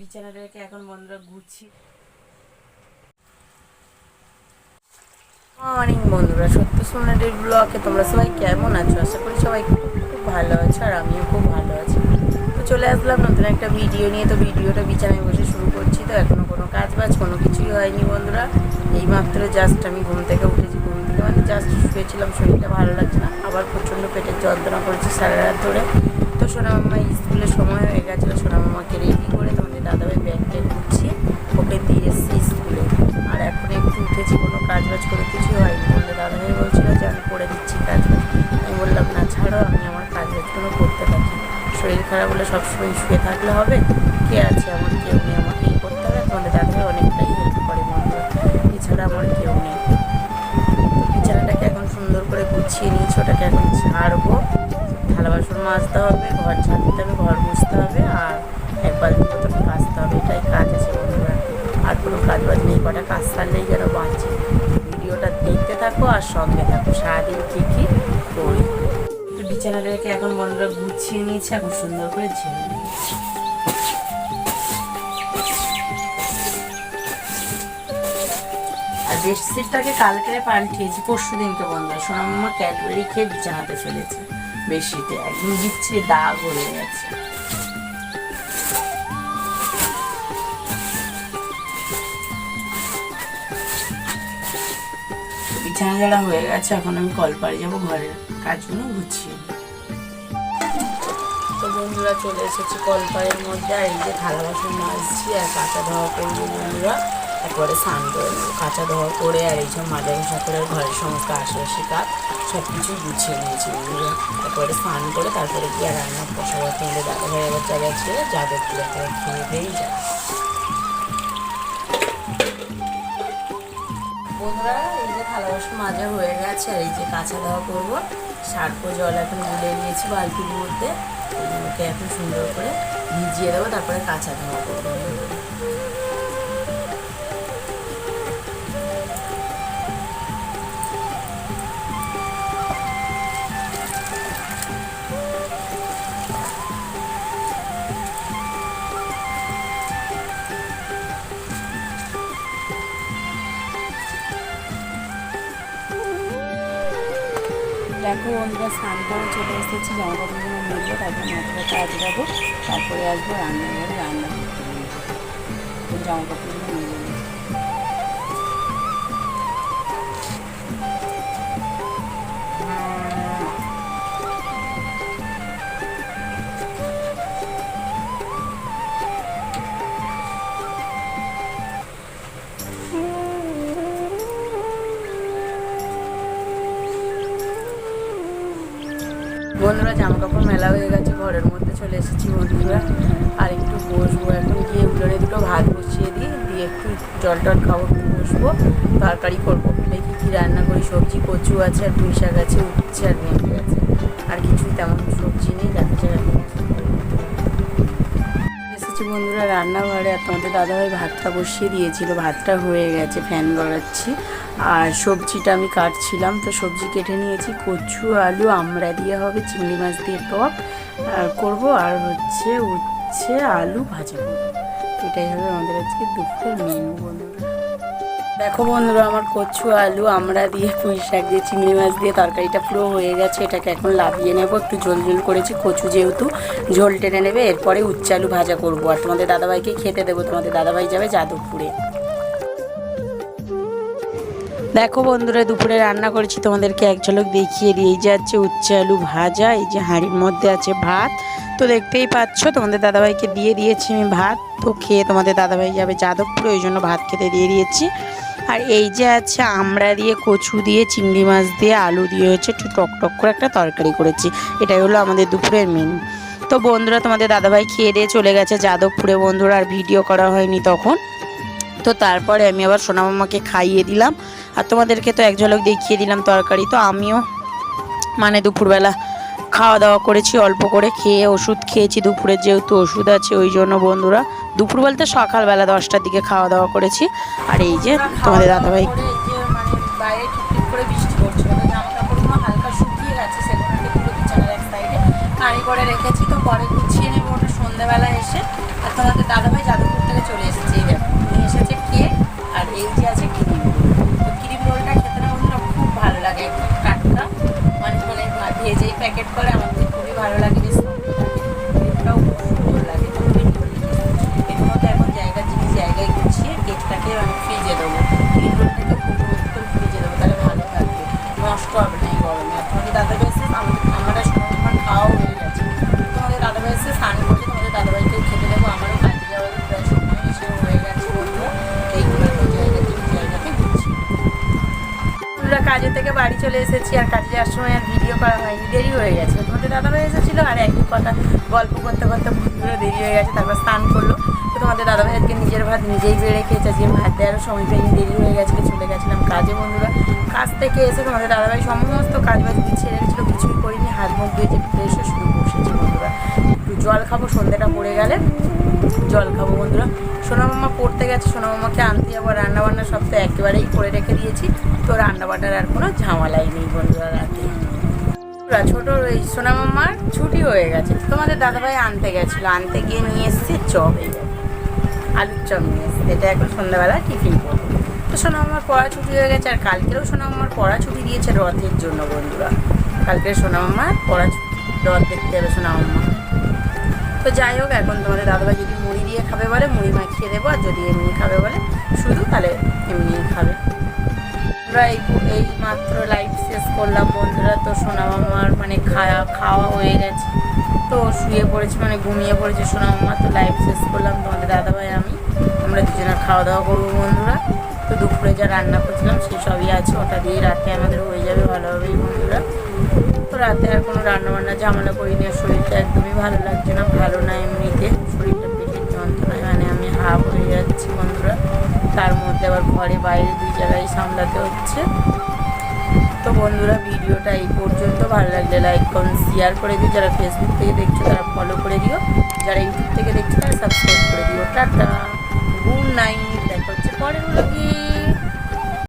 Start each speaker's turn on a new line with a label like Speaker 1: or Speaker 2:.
Speaker 1: বিছানাটাকে এখন বন্ধুরা গুছি মর্নিং বন্ধুরা, সত্য সোনাদের ব্লগে তোমরা সবাই কেমন আছো? আশা করি সবাই খুব ভালো আছো আর আমিও খুব ভালো আছি। তো চলে আসলাম নতুন একটা ভিডিও নিয়ে। তো ভিডিওটা বিছানায় বসে শুরু করছি। তো এখনও কোনো কাজ বাজ কোনো কিছুই হয়নি বন্ধুরা। এই মাত্র জাস্ট আমি ঘুম থেকে উঠেছি। ঘুম থেকে মানে জাস্ট শুয়েছিলাম, শরীরটা ভালো লাগছে না। আবার প্রচণ্ড পেটের যন্ত্রণা করেছে সারা রাত ধরে। তো সোনামামা স্কুলের সময় হয়ে গেছিল, সোনামামাকে রেডি করে তোমাদের দাদাভাই ব্যাগটা গুছিয়ে ওকে দিয়ে এসছি স্কুলে। আর এখন একটু উঠেছি, কোনো কাজ বাজ করে কিছু হয়নি। তোমাদের দাদাভাই বলছিল যে আমি করে দিচ্ছি কাজ আমি বললাম, না, ছাড়ো, আমি আমার কাজ বাজগুলো করতে থাকি। শরীর খারাপ হলে সবসময় শুয়ে থাকলে হবে? কে আছে আমার কেউ নেই, আমাকেই করতে হবে। তোমাদের দাদাভাই অনেকটাই হেল্প করে বন্ধুরা এছাড়া আমার কেউ নেই। বিছানাটাকে এখন সুন্দর করে গুছিয়ে নিয়েছি, ওটাকে এখন ছাড়বো থালা বাসন মাজতে হবে তো বিছানাটাকে এখন বন্ধুরা গুছিয়ে নিয়েছে, এখন সুন্দর করে ঝেড়ে আর বেডশিটটাকে কালকে পাল্টিয়েছি পরশু দিনকে বন্ধ। সোনাম্মা ক্যাডবেরি খেয়ে বিছানাতে ফেলেছে বেডশিটে। একদম দিচ্ছে দাগ হয়ে গেছে। বিছানা যারা হয়ে গেছে, এখন আমি কলপাড়ে যাব, ঘরের কাজগুলো গুছিয়ে। তো বন্ধুরা চলে এসেছি কলপাড়ের মধ্যে, আর এই যে থালা বাসন মাজছি, আর কাঁচা ধোয়া করব বন্ধুরা। একবারে স্নান করে নেব, কাঁচা ধোয়া করে, আর এই সব মাজা ঘষা ঘরের সমস্ত আশেপাশে কাজ সব কিছু গুছিয়ে নিয়েছি বন্ধুরা। একবারে স্নান করে, তারপরে গিয়ে আর রান্না বসাবো তোমাদের দাদা ভাই আবার জায়গায় ছিল যাদের একবার খেয়ে দিয়েই যায় বন্ধুরা বাসন মাজা হয়ে গেছে। আর এই যে কাঁচা দেওয়া করব। সার্পো জল এখন গুলে নিয়েছি বালতির মধ্যে। ওকে এখন সুন্দর করে ভিজিয়ে দেবো, তারপরে কাঁচা দেওয়া করব। দেখো আমরা স্নান করে চলে এসেছি জামা কাপড়গুলো তারপর মাথাটা কাজ যাব তারপরে আসব রান্না তো জামা কাপড়গুলো বন্ধুরা জামা কাপড় মেলা হয়ে গেছে, ঘরের মধ্যে চলে এসেছি বন্ধুরা। আর একটু বসবো এখন, গিয়ে উঠোনে দুটো ভাত বসিয়ে দিই, দিয়ে একটু জল টল খাব বসবো, তরকারি করব। দেখি কী রান্না করি, সবজি, কচু আছে, আর পুঁই শাক আছে উঠছে আর ভেন্ডি আছে। আর কিছুই তেমন সবজি নেই, দেখা যায় বন্ধুরা রান্নাঘরে তোমাদের দাদাভাই ভাতটা বসিয়ে দিয়েছিল, ভাতটা হয়ে গেছে, ফ্যান গড়াচ্ছি। আর সবজিটা আমি কাটছিলাম, তো সবজি কেটে নিয়েছি, কচু, আলু আমরা দিয়ে হবে, চিংড়ি মাছ দিয়ে টক, আর করব, আর হচ্ছে উচ্ছে আলু ভাজা করব। এটাই হবে আমাদের আজকে দুপুরের মেনু বন্ধুরা। দেখো বন্ধুরা, আমার কচু, আলু, আমরা দিয়ে পুঁই শাক দিয়ে, চিংড়ি মাছ দিয়ে তরকারিটা পুরো হয়ে গেছে। এটাকে এখন লাভিয়ে নেব, একটু ঝোল ঝোল করেছি। কচু যেহেতু ঝোল টেনে নেবে, এরপরে উচ্চালু আলু ভাজা করব। আর তোমাদের দাদাভাইকে খেতে দেবো, তোমাদের দাদাভাই যাবে যাদবপুরে। দেখো বন্ধুরা, দুপুরে রান্না করেছি, তোমাদেরকে এক ঝলক দেখিয়ে দিয়ে এই যে আছে উচ্ছে আলু ভাজা, এই যে হাঁড়ির মধ্যে আছে ভাত। তো দেখতেই পাচ্ছ, তোমাদের দাদাভাইকে দিয়ে দিয়েছি আমি ভাত। তো খেয়ে তোমাদের দাদাভাই যাবে যাদবপুরে, ওই জন্য ভাত খেতে দিয়ে দিয়েছি। আর এই যে আছে আমড়া দিয়ে কচু দিয়ে, চিংড়ি মাছ দিয়ে, আলু দিয়ে হচ্ছে একটু টক টক করে একটা তরকারি করেছি। এটাই হলো আমাদের দুপুরের মেনু তো বন্ধুরা, তোমাদের দাদাভাই খেয়ে দিয়ে চলে গেছে যাদবপুরে বন্ধুরা, আর ভিডিও করা হয়নি তখন। তো তারপরে আমি আবার সোনামামাকে খাইয়ে দিলাম। আর তোমাদেরকে তো এক ঝলক দেখিয়ে দিলাম তরকারি। তো আমিও মানে দুপুরবেলা খাওয়া দাওয়া করেছি, অল্প করে খেয়ে ওষুধ খেয়েছি। দুপুরের যেহেতু ওষুধ আছে, ওই জন্য বন্ধুরা দুপুর বলতে সকালবেলা দশটার দিকে খাওয়া দাওয়া করেছি। আর এই যে তোমাদের দাদাভাই। করে রেখেছি তো পরে গুছিয়ে নেব ওটা সন্ধ্যেবেলা এসে আর তোমাদের দাদাভাই যাদব কাজে থেকে বাড়ি চলে এসেছি আর কাজে যাওয়ার সময় আর ভিডিও করা হয়নি, দেরি হয়ে গেছে। তোমাদের দাদাভাই এসেছিল আর একই কথা গল্প করতে করতে বন্ধুরা দেরি হয়ে গেছে, তারপর স্নান করল। তো তোমাদের দাদাভাই আজকে নিজের ভাত নিজেই বেড়ে খেয়েছে, আজকে ভাত দেওয়ারও সময় পাইনি দেরি হয়ে গেছিল চলে গেছিলাম কাজে বন্ধুরা। কাজ থেকে এসে তোমাদের দাদাভাই সমস্ত কাজ বাজ গুছিয়ে রেখেছিলো, কিছুই করিনি, হাত মুখ ধুয়েছে ফ্রেশ হয়ে শুধু বসেছি বন্ধুরা। একটু জল খাব, সন্ধ্যাটা পড়ে গেলে। জল খাব বন্ধুরা। সোনা মামা পড়তে গেছে, সোনা মামাকে আনতে যাব। রান্না বান্না সব তো একেবারেই করে রেখে দিয়েছি। তো রান্না বান্নার আর কোনো ঝামেলাই নেই বন্ধুরা রাতে। ছোট ওই সোনা মামার ছুটি হয়ে গেছে। তোমাদের দাদাভাই আনতে গেছিল। আনতে গিয়ে নিয়ে এসছে চপ এই। আলুর চপ নিয়ে এসছে। এটা এখন সন্ধ্যাবেলা টিফিন করব। তো সোনা মামার পড়া ছুটি হয়ে গেছে, আর কালকেও সোনা মামার পড়া ছুটি দিয়েছে রথের জন্য বন্ধুরা। কালকে সোনা মামার পড়া ছুটি। রথ দেখতে যাবে সোনা মামা। তো যাই হোক, এখন তোমাদের দাদাভাই যদি মুড়ি দিয়ে খাবে বলে, মুড়ি মাখিয়ে দেবো, আর যদি এমনি খাবে বলে শুধু, তাহলে এমনি খাবে। আমরা এই এই মাত্র লাইভ শেষ করলাম, বন্ধুরা। তো সোনা মামার মানে খাওয়া খাওয়া হয়ে গেছে। তো শুয়ে পড়েছে মানে ঘুমিয়ে পড়েছে সোনা মামা তো লাইভ শেষ করলাম, তোমাদের দাদাভাই, আমি। আমরা দুজনে খাওয়া দাওয়া করব, বন্ধুরা। তো দুপুরে যা রান্না করছিলাম, সেই সবই আছে। ওটা দিয়ে রাতে আমাদের হয়ে যাবে ভালোভাবেই বন্ধুরা তো রাতে আর কোনো রান্না বান্না ঝামেলা করি না, শরীরটা একদমই ভালো লাগছে না, ভালো না এমনিতে, শরীরটা পেটের যন্ত্রণায় মানে আমি হাফ হয়ে যাচ্ছি বন্ধুরা। তার মধ্যে আবার ঘরে বাইরে দুই জায়গায় সামলাতে হচ্ছে। তো বন্ধুরা, ভিডিওটা এই পর্যন্ত। ভালো লাগলে লাইক কমেন্ট শেয়ার করে দিও। যারা ফেসবুক থেকে দেখছ, তারা ফলো করে দিও। যারা ইউটিউব থেকে দেখছ, তারা সাবস্ক্রাইব করে দিও। টাটা গুড নাইট দেখা হচ্ছে পরের